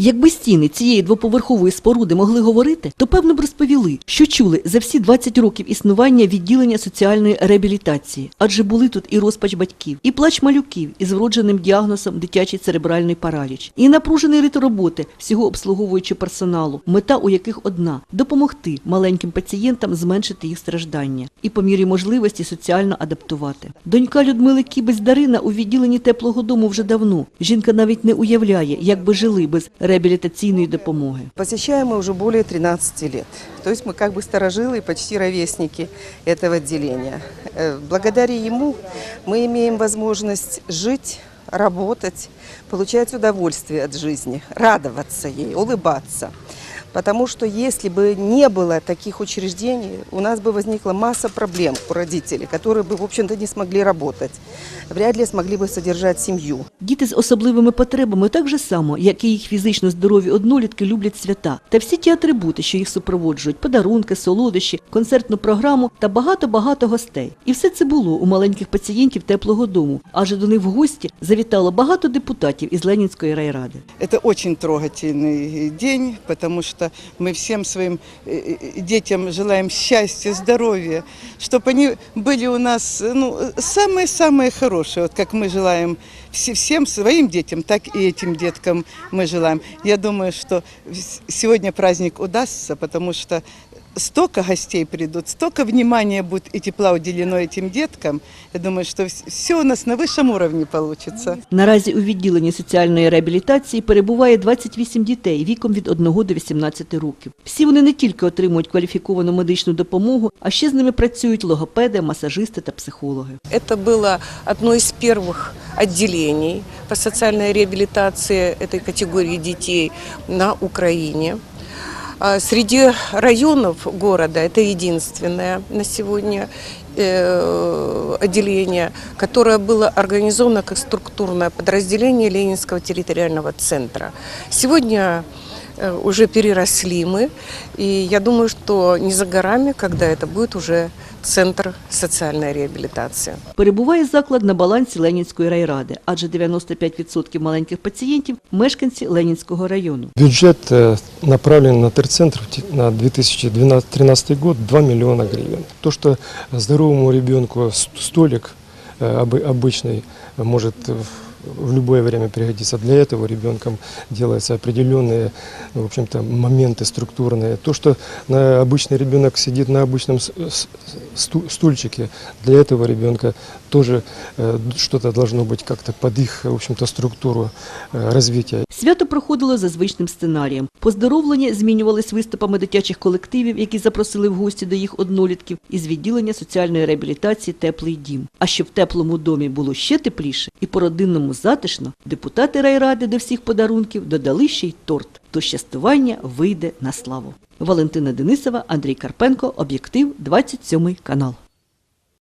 Якби стіни цієї двоповерхової споруди могли говорити, то певно б розповіли, що чули за всі 20 років існування відділення соціальної реабілітації, адже були тут і розпач батьків, і плач малюків із вродженим діагнозом дитячий церебральний параліч, і напружений рит роботи всього обслуговуючого персоналу, мета у яких одна допомогти маленьким пацієнтам зменшити їх страждання і по мірі можливості соціально адаптувати. Донька Людмили Кібець Дарина у відділенні теплого дому вже давно. Жінка навіть не уявляє, як би жили без реабілітаційної допомоги. Посещаем мы уже более 13 лет. То есть мы как бы старожилы и почти ровесники этого отделения. Э, Благодаря ему мы имеем возможность жить, работать, получать удовольствие от жизни, радоваться ей, улыбаться. Потому что если бы не было таких учреждений, у нас бы возникла масса проблем у родителей, которые бы, в общем-то, не смогли работать, вряд ли смогли бы содержать семью. Діти з особливими потребами так же само, як і їх фізично здорові однолітки, люблять свята та всі ті атрибути, що їх супроводжують: подарунки, солодощі, концертну програму та багато-багато гостей. І все це було у маленьких пацієнтів теплого дому, адже до них в гості завітало багато депутатів із Ленінської райради. Это очень трогательный день, потому что мы всем своим э, э, детям желаем счастья, здоровья, чтобы они были у нас ну, самые-самые хорошие, вот как мы желаем все- всем своим детям, так и этим деткам мы желаем. Я думаю, что с- сегодня праздник удастся, потому что столько гостей придут, столько внимания будет и тепла уделено этим деткам. Я думаю, что все у нас на высшем уровне получится. Наразі у відділенні соціальної реабілітації перебуває 28 дітей віком від 1 до 18 років. Всі вони не тільки отримують кваліфіковану медичну допомогу, а ще з ними працюють логопеди, масажисти та психологи. Это было одно из первых отделений по социальной реабилитации этой категории детей на Украине. А Среди районов города это единственное на сегодня э, отделение, которое было организовано как структурное подразделение Ленинского территориального центра. Сегодня э, уже переросли мы, и я думаю, что не за горами, когда это будет уже центр социальной реабилитации. Перебуває заклад на балансі Ленінської райради, адже 95% маленьких пацієнтів – мешканці Ленінського району. Бюджет э, направлен на терцентр в те- на 2013 год 2 миллиона гривен. То, что здоровому ребенку с- столик э, обы- обычный может в в любое время пригодиться. Для этого ребенком делаются определенные, в общем-то, моменты структурные. То, что на обычный ребенок сидит на обычном с- с- сту- стульчике, для этого ребенка тоже э, что-то должно быть как-то под их, в общем-то, структуру э, развития. Свято проходило за звичним сценарієм. Поздоровлення змінювались виступами дитячих колективів, які запросили в гості до їх однолітків, із відділення соціальної реабілітації Теплий дім. А щоб в теплому домі було ще тепліше і по-родинному затишно, депутати райради до всіх подарунків додали ще й торт. То щастування вийде на славу. Валентина Денисова, Андрій Карпенко, об'єктив, 27 канал.